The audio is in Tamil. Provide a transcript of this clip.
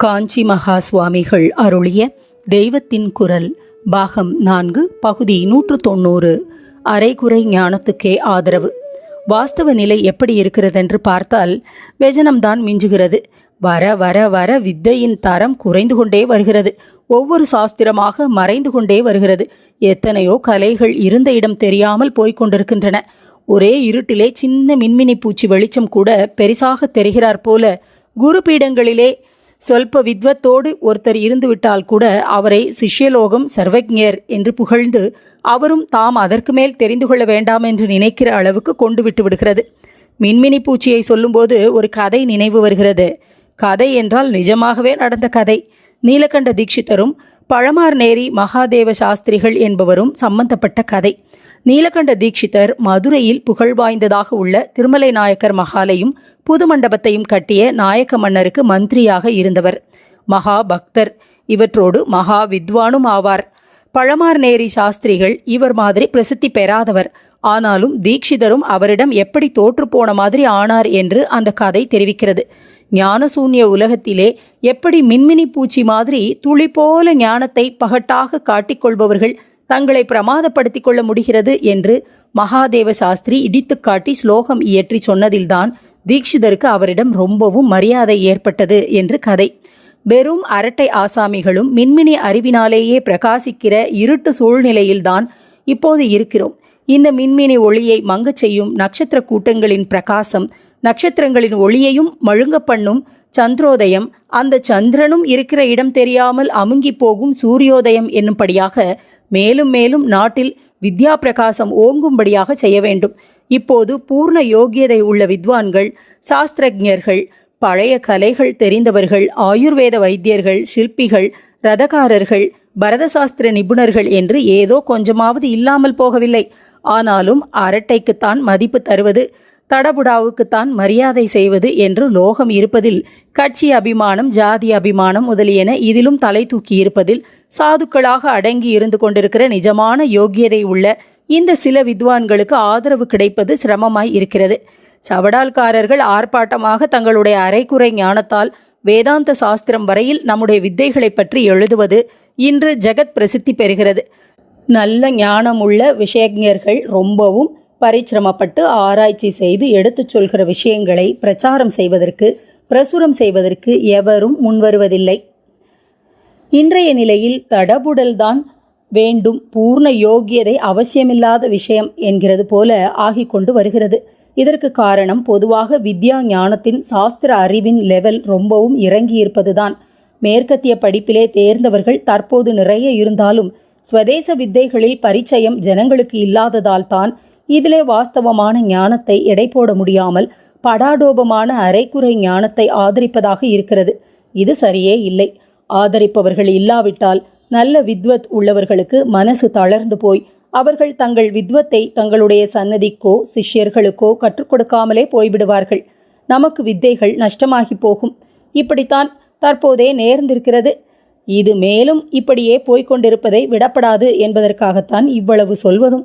காஞ்சி மகா சுவாமிகள் அருளிய தெய்வத்தின் குரல் பாகம் நான்கு பகுதி நூற்று தொண்ணூறு அரைகுறை ஞானத்துக்கே ஆதரவு. வாஸ்தவ நிலை எப்படி இருக்கிறதென்று பார்த்தால் வெஜனம்தான் மிஞ்சுகிறது. வர வர வர வித்தையின் தரம் குறைந்து கொண்டே வருகிறது. ஒவ்வொரு சாஸ்திரமாக மறைந்து கொண்டே வருகிறது. எத்தனையோ கலைகள் இருந்த இடம் தெரியாமல் போய்கொண்டிருக்கின்றன ஒரே இருட்டிலே சின்ன மின்மினி பூச்சி வெளிச்சம் கூட பெரிசாக தெரிகிறார் போல குரு பீடங்களிலே சொல்ப வித்வத்தோடு ஒருத்தர் இருந்துவிட்டால் கூட அவரை சிஷ்யலோகம் சர்வஜர் என்று புகழ்ந்து அவரும் தாம் அதற்கு மேல் தெரிந்து கொள்ள வேண்டாம் என்று நினைக்கிற அளவுக்கு கொண்டு விட்டு விடுகிறது. மின்மினி பூச்சியை சொல்லும்போது ஒரு கதை நினைவு வருகிறது. கதை என்றால் நிஜமாகவே நடந்த கதை. நீலகண்ட தீட்சிதரும் பழமார்நேரி மகாதேவ சாஸ்திரிகள் என்பவரும் சம்பந்தப்பட்ட கதை. நீலகண்ட தீட்சிதர் மதுரையில் புகழ் வாய்ந்ததாக உள்ள திருமலை நாயக்கர் மகாலையும் புது மண்டபத்தையும் கட்டிய நாயக்க மன்னருக்கு மந்திரியாக இருந்தவர். மகா பக்தர். இவற்றோடு மகா வித்வானும் ஆவார். பழமார்நேரி சாஸ்திரிகள் இவர் மாதிரி பிரசித்தி பெறாதவர். ஆனாலும் தீட்சிதரும் அவரிடம் எப்படி தோற்றுப்போன மாதிரி ஆனார் என்று அந்த கதை தெரிவிக்கிறது. ஞானசூன்ய உலகத்திலே எப்படி மின்மினி பூச்சி மாதிரி துளி போல ஞானத்தை பகட்டாக காட்டிக்கொள்பவர்கள் தங்களை பிரமாதப்படுத்திக் கொள்ள முடிகிறது என்று மகாதேவ சாஸ்திரி இடித்து காட்டி ஸ்லோகம் இயற்றி சொன்னதில்தான் தீக்ஷிதருக்கு அவரிடம் ரொம்பவும் மரியாதை ஏற்பட்டது என்று கதை. வெறும் அரட்டை ஆசாமிகளும் மின்மினி அறிவினாலேயே பிரகாசிக்கிற இருட்டு சூழ்நிலையில்தான் இப்போது இருக்கிறோம். இந்த மின்மினி ஒளியை மங்கச் செய்யும் நட்சத்திர கூட்டங்களின் பிரகாசம் நட்சத்திரங்களின் ஒளியையும் மழுங்க பண்ணும் சந்திரோதயம் அந்த சந்திரனும் இருக்கிற இடம் தெரியாமல் அமுங்கி போகும் சூரியோதயம் என்னும்படியாக மேலும் மேலும் நாட்டில் வித்யா பிரகாசம் ஓங்கும்படியாக செய்ய வேண்டும். இப்போது பூர்ண யோகியதை உள்ள வித்வான்கள் சாஸ்திரஜர்கள் பழைய கலைகள் தெரிந்தவர்கள் ஆயுர்வேத வைத்தியர்கள் சிற்பிகள் ரதகாரர்கள் பரதசாஸ்திர நிபுணர்கள் என்று ஏதோ கொஞ்சமாவது இல்லாமல் போகவில்லை. ஆனாலும் அரட்டைக்குத்தான் மதிப்பு தருவது தடபுடாவுக்குத்தான் மரியாதை செய்வது என்று லோகம் இருப்பதில் கட்சி அபிமானம் ஜாதி அபிமானம் முதலியன இதிலும் தலை தூக்கி இருப்பதில் சாதுக்களாக அடங்கி இருந்து கொண்டிருக்கிற நிஜமான யோக்கியதை உள்ள இந்த சில வித்வான்களுக்கு ஆதரவு கிடைப்பது சிரமமாய் இருக்கிறது. சவடால்காரர்கள் ஆர்ப்பாட்டமாக தங்களுடைய அரைக்குறை ஞானத்தால் வேதாந்த சாஸ்திரம் வரையில் நம்முடைய வித்தைகளை பற்றி எழுதுவது இன்று ஜெகத் பிரசித்தி பெறுகிறது. நல்ல ஞானமுள்ள விஷயஞர்கள் ரொம்பவும் பரிச்சிரமப்பட்டு ஆராய்ச்சி செய்து எடுத்துச் சொல்கிற விஷயங்களை பிரச்சாரம் செய்வதற்கு பிரசுரம் செய்வதற்கு எவரும் முன்வருவதில்லை. இன்றைய நிலையில் தடபுடல்தான் வேண்டும் பூர்ண யோகியதை அவசியமில்லாத விஷயம் என்கிறது போல ஆகிக் கொண்டு வருகிறது. இதற்கு காரணம் பொதுவாக வித்யா ஞானத்தின் சாஸ்திர அறிவின் லெவல் ரொம்பவும் இறங்கியிருப்பதுதான். மேற்கத்திய படிப்பிலே தேர்ந்தவர்கள் தற்போது நிறைய இருந்தாலும் ஸ்வதேச வித்தைகளில் பரிச்சயம் ஜனங்களுக்கு இல்லாததால் தான் இதிலே வாஸ்தவமான ஞானத்தை எடை போட முடியாமல் படாடோபமான அரைக்குறை ஞானத்தை ஆதரிப்பதாக இருக்கிறது. இது சரியே இல்லை. ஆதரிப்பவர்கள் இல்லாவிட்டால் நல்ல வித்வத் உள்ளவர்களுக்கு மனசு தளர்ந்து போய் அவர்கள் தங்கள் வித்வத்தை தங்களுடைய சன்னதிக்கோ சிஷ்யர்களுக்கோ கற்றுக் கொடுக்காமலே போய்விடுவார்கள். நமக்கு வித்தைகள் நஷ்டமாகி போகும். இப்படித்தான் தற்போதே நேர்ந்திருக்கிறது. இது மேலும் இப்படியே போய்க்கொண்டிருப்பதை விடப்படாது என்பதற்காகத்தான் இவ்வளவு சொல்வதும்.